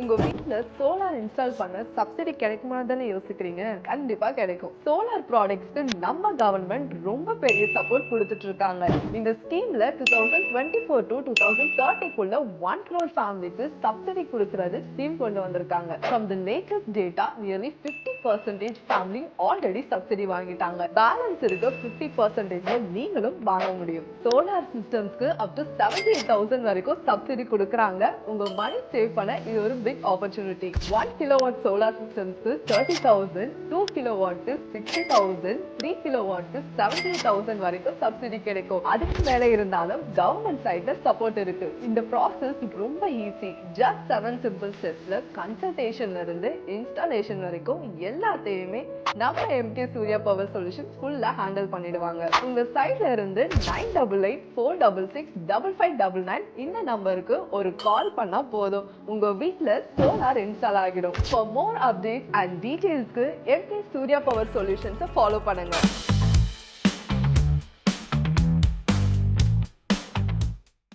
உங்க வீட்டில் solar install பண்ண சப்சிடி கிடைக்குமா தானே யோசிக்கிறீங்க? கண்டிப்பாக கிடைக்கும். சோலார் ப்ராடக்ட்ஸ்க்கு நம்ம கவர்மெண்ட் ரொம்ப பெரிய சப்போர்ட் கொடுத்துட்டு இருக்காங்க. இந்த ஸ்கீம்ல two thousand twenty four to two thousand தேர்ட்டிக்குள்ள one crore ஃபேமிலிக்கு சப்சிடி கொடுக்கறது ஸ்கீம் கொண்டு வந்திருக்காங்க. From the latest data nearly fifty percentage family already subsidy வாங்கிட்டாங்க. பேலன்ஸ் இருக்க ஃபிஃப்டி பர்சன்டேஜ் நீங்களும் வாங்க முடியும். Solar சிஸ்டம்ஸ்க்கு up to seventy eight thousand வரைக்கும் சப்சிடி கொடுக்குறாங்க. உங்க மணி சேவ் பண்ண இது ஒரு big opportunity one kilo watt solar சிஸ்டம்ஸ்க்கு thirty thousand two kilo வாட்க்கு sixty thousand three kilo வாட்க்கு seventy thousand வரைக்கும் சப்சிடி கிடைக்கும். அதுக்கு மேல இருந்தாலும் கவர்மெண்ட் சைட்ல சப்போர்ட் இருக்கு. இந்த ப்ராசஸ் ரொம்ப ஈஸி ஜஸ்ட் செவன் சிம்பிள் ஸ்டெப்ஸ்ல கன்சல்டேஷன்ல இருந்து இன்ஸ்டாலேஷன் வரைக்கும் எல்லாத்தையுமே நம்ம எம்கே சூர்யா பவர் சொல்யூஷன் ஃபுல்லாக ஹேண்டில் பண்ணிடுவாங்க. உங்கள் சைட்ல இருந்து nine double eight four double six double five double nine இந்த நம்பருக்கு ஒரு கால் பண்ணால் போதும். உங்கள் வீட்டில் சோலார் இன்ஸ்டால் ஆகிடும். ஃபார் மோர் அப்டேட் அண்ட் டீட்டெயில்ஸ்க்கு எம்கே சூர்யா பவர் சொல்யூஷன்ஸை ஃபாலோ பண்ணுங்கள்